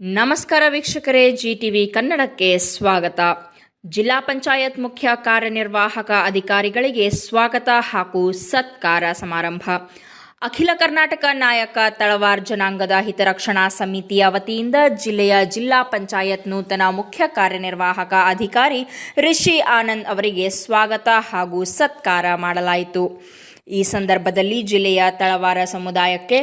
ನಮಸ್ಕಾರ ವೀಕ್ಷಕರೇ G TV ಕನ್ನಡಕ್ಕೆ ಸ್ವಾಗತ. ಜಿಲ್ಲಾ ಪಂಚಾಯತ್ ಮುಖ್ಯ ಕಾರ್ಯನಿರ್ವಾಹಕ ಅಧಿಕಾರಿಗಳಿಗೆ ಸ್ವಾಗತ ಹಾಗೂ ಸತ್ಕಾರ ಸಮಾರಂಭ. ಅಖಿಲ ಕರ್ನಾಟಕ ನಾಯಕ ತಳವಾರ್ ಜನಾಂಗದ ಹಿತರಕ್ಷಣಾ ಸಮಿತಿಯ ವತಿಯಿಂದ ಜಿಲ್ಲೆಯ ಜಿಲ್ಲಾ ಪಂಚಾಯತ್ ನೂತನ ಮುಖ್ಯ ಕಾರ್ಯನಿರ್ವಾಹಕ ಅಧಿಕಾರಿ ರಿಷಿ ಆನಂದ್ ಅವರಿಗೆ ಸ್ವಾಗತ ಹಾಗೂ ಸತ್ಕಾರ ಮಾಡಲಾಯಿತು. ಈ ಸಂದರ್ಭದಲ್ಲಿ ಜಿಲ್ಲೆಯ ತಳವಾರ ಸಮುದಾಯಕ್ಕೆ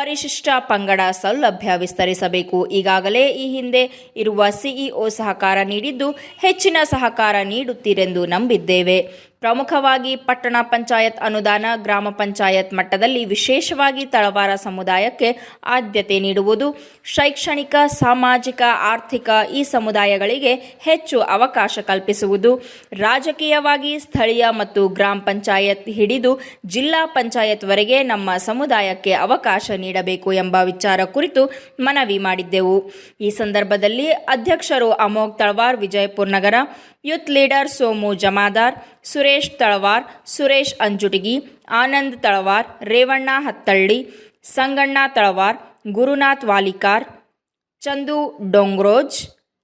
ಪರಿಶಿಷ್ಟ ಪಂಗಡ ಸೌಲಭ್ಯ ವಿಸ್ತರಿಸಬೇಕು. ಈಗಾಗಲೇ ಈ ಹಿಂದೆ ಇರುವ ಸಿಇಒ ಸಹಕಾರ ನೀಡಿದ್ದು ಹೆಚ್ಚಿನ ಸಹಕಾರ ನೀಡುತ್ತೀರೆಂದು ನಂಬಿದ್ದೇವೆ. ಪ್ರಮುಖವಾಗಿ ಪಟ್ಟಣ ಪಂಚಾಯತ್ ಅನುದಾನ ಗ್ರಾಮ ಪಂಚಾಯತ್ ಮಟ್ಟದಲ್ಲಿ ವಿಶೇಷವಾಗಿ ತಳವಾರ ಸಮುದಾಯಕ್ಕೆ ಆದ್ಯತೆ ನೀಡುವುದು. ಶೈಕ್ಷಣಿಕ, ಸಾಮಾಜಿಕ, ಆರ್ಥಿಕ ಈ ಸಮುದಾಯಗಳಿಗೆ ಹೆಚ್ಚು ಅವಕಾಶ ಕಲ್ಪಿಸುವುದು. ರಾಜಕೀಯವಾಗಿ ಸ್ಥಳೀಯ ಮತ್ತು ಗ್ರಾಮ ಪಂಚಾಯತ್ ಹಿಡಿದು ಜಿಲ್ಲಾ ಪಂಚಾಯತ್ವರೆಗೆ ನಮ್ಮ ಸಮುದಾಯಕ್ಕೆ ಅವಕಾಶ ನೀಡಬೇಕು ಎಂಬ ವಿಚಾರ ಕುರಿತು ಮನವಿ ಮಾಡಿದ್ದೆವು. ಈ ಸಂದರ್ಭದಲ್ಲಿ ಅಧ್ಯಕ್ಷರು ಅಮೋಘ್ ತಳವಾರ್, ವಿಜಯಪುರ ನಗರ, ಯೂತ್ ಲೀಡರ್ ಸೋಮು ಜಮಾದಾರ್ ಸುರೇಶ್ ತಳವಾರ್, ಸುರೇಶ್ ಅಂಜುಟಿಗಿ, ಆನಂದ್ ತಳವಾರ್, ರೇವಣ್ಣ ಹತ್ತಳ್ಳಿ, ಸಂಗಣ್ಣ ತಳವಾರ್, ಗುರುನಾಥ್ ವಾಲಿಕಾರ್, ಚಂದು ಡೊಂಗ್ರೋಜ್,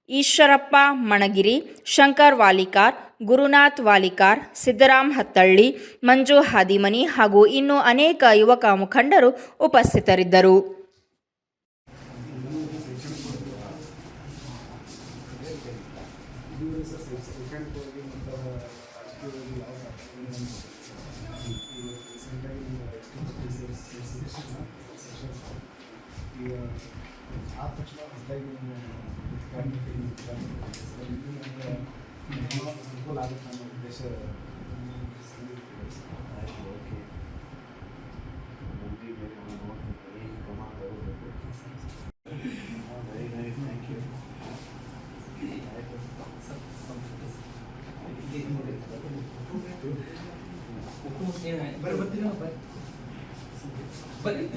ಈಶ್ವರಪ್ಪ ಮಣಗಿರಿ, ಶಂಕರ್ ವಾಲಿಕಾರ್, ಗುರುನಾಥ್ ವಾಲಿಕಾರ್, ಸಿದ್ದರಾಮ್ ಹತ್ತಳ್ಳಿ, ಮಂಜು ಹಾದಿಮನಿ ಹಾಗೂ ಇನ್ನೂ ಅನೇಕ ಯುವಕ ಮುಖಂಡರು ಉಪಸ್ಥಿತರಿದ್ದರು. ಈಗ ಆದ ತಕ್ಷಣ ಹೊಸದಾಗಿ ಅನುಕೂಲ ಆಗುತ್ತೆ ಅನ್ನೋ ಉದ್ದೇಶ बरं